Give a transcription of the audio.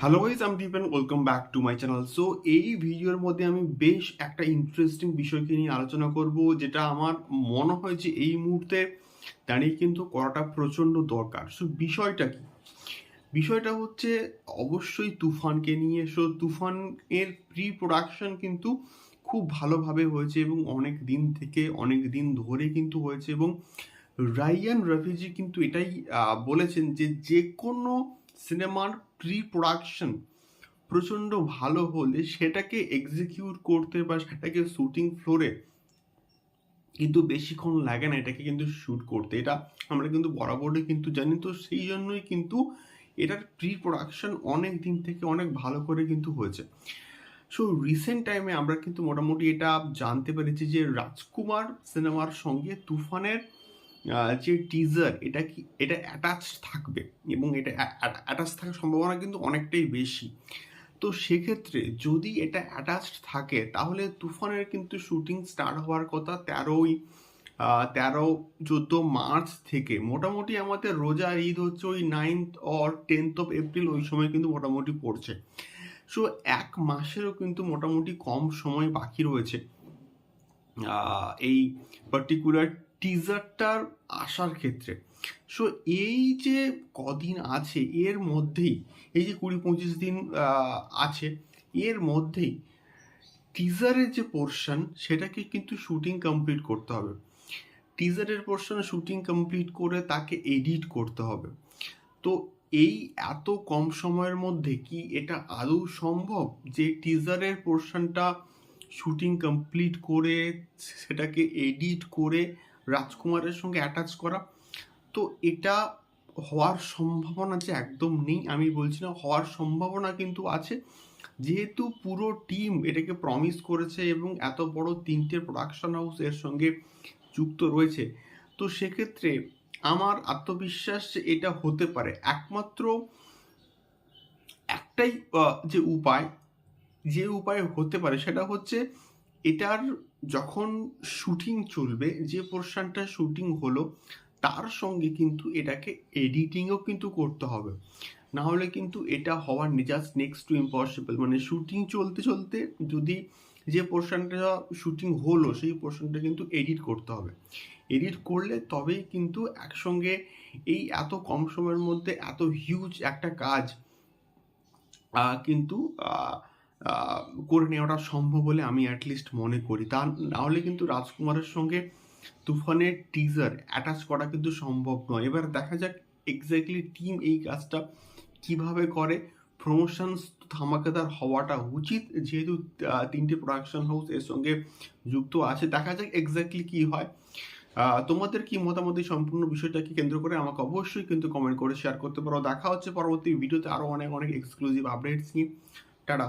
Hello guys আমি Dipen welcome back to my channel so এই ভিডিওর মধ্যে আমি বেশ একটা ইন্টারেস্টিং বিষয়কে নিয়ে আলোচনা করব, যেটা আমার মনে হয় যে এই মুহূর্তে দাঁড়িয়ে কিন্তু করাটা প্রচণ্ড দরকার। সো বিষয়টা কি? বিষয়টা হচ্ছে, অবশ্যই তুফানকে নিয়ে। সো তুফানের প্রি প্রোডাকশন কিন্তু খুব ভালোভাবে হয়েছে এবং অনেক দিন থেকে, অনেক দিন ধরে কিন্তু হয়েছে এবং রাইয়ান রফিজি কিন্তু এটাই বলেছেন যে যে কোনো সিনেমার প্রি প্রোডাকশন প্রচণ্ড ভালো হলে সেটাকে এক্সিকিউট করতে বা সেটাকে শুটিং ফ্লোরে কিন্তু বেশিক্ষণ লাগে না এটাকে কিন্তু শ্যুট করতে। এটা আমরা কিন্তু বরাবরই কিন্তু জানি। তো সেই জন্যই কিন্তু এটার প্রি প্রোডাকশন অনেক দিন থেকে অনেক ভালো করে কিন্তু হয়েছে। সো রিসেন্ট টাইমে আমরা কিন্তু মোটামুটি এটা জানতে পেরেছি যে রাজকুমার সিনেমার সঙ্গে তুফানের যে টিজার এটা কি, এটা অ্যাটাচ থাকবে এবং এটা অ্যাটাচ থাকার সম্ভাবনা কিন্তু অনেকটাই বেশি। তো সেক্ষেত্রে যদি এটা অ্যাটাচড থাকে, তাহলে তুফানের কিন্তু শুটিং স্টার্ট হওয়ার কথা তেরোই তেরো চোদ্দ মার্চ থেকে। মোটামুটি আমাদের রোজা ঈদ হচ্ছে ওই ninth or tenth of April ওই সময় কিন্তু মোটামুটি পড়ছে। সো এক মাসেরও কিন্তু মোটামুটি কম সময় বাকি রয়েছে এই পার্টিকুলার টিজারটার আসার ক্ষেত্রে। সো এই যে কদিন আছে, এর মধ্যেই, এই যে কুড়ি পঁচিশ দিন আছে, এর মধ্যেই টিজারের যে পোর্শন সেটাকে কিন্তু শুটিং কমপ্লিট করতে হবে। টিজারের পোর্শন শুটিং কমপ্লিট করে তাকে এডিট করতে হবে। তো এই এত কম সময়ের মধ্যে কি এটা আদৌ সম্ভব যে টিজারের পোর্শনটা শুটিং কমপ্লিট করে সেটাকে এডিট করে রাজকুমারের সঙ্গে অ্যাটাচ করা। তো এটা হওয়ার সম্ভাবনা যে একদম নেই, আমি বলছি না, হওয়ার সম্ভাবনা কিন্তু আছে। যেহেতু পুরো টিম এটাকে প্রমিস করেছে এবং এত বড় তিনটে প্রোডাকশন হাউস এর সঙ্গে যুক্ত রয়েছে, তো সেক্ষেত্রে আমার আত্মবিশ্বাস এটা হতে পারে। একমাত্র একটাই যে উপায় যে উপায় হতে পারে সেটা হচ্ছে এটার যখন শুটিং চলবে, যে পোর্শনটা শুটিং হলো, তার সঙ্গে কিন্তু এটাকে এডিটিংও কিন্তু করতে হবে। না হলে কিন্তু এটা হওয়ার জাস্ট নেক্সট টু ইম্পসিবল মানে শুটিং চলতে চলতে যদি যে পোর্শনটা শুটিং হলো, সেই পোর্শনটা কিন্তু এডিট করতে হবে। এডিট করলে তবেই কিন্তু একসঙ্গে এই এত কম সময়ের মধ্যে এত হিউজ একটা কাজ কিন্তু করে নেওয়াটা সম্ভব বলে আমি অ্যাটলিস্ট মনে করি। তা না হলে কিন্তু রাজকুমারের সঙ্গে তুফানের টিজার অ্যাটাচ করা কিন্তু সম্ভব নয়। এবার দেখা যাক এক্স্যাক্টলি টিম এই কাজটা কীভাবে করে। প্রমোশনস ধামাকাদার হওয়াটা উচিত, যেহেতু তিনটে প্রোডাকশন হাউস এর সঙ্গে যুক্ত আছে। দেখা যাক এক্স্যাক্টলি কি হয়। তোমাদের কি মতামত এই সম্পূর্ণ বিষয়টাকে কেন্দ্র করে আমাকে অবশ্যই কিন্তু কমেন্ট করে শেয়ার করতে পারো। দেখা হচ্ছে পরবর্তী ভিডিওতে আরও অনেক অনেক এক্সক্লুসিভ আপডেটস নিয়ে। টাটা।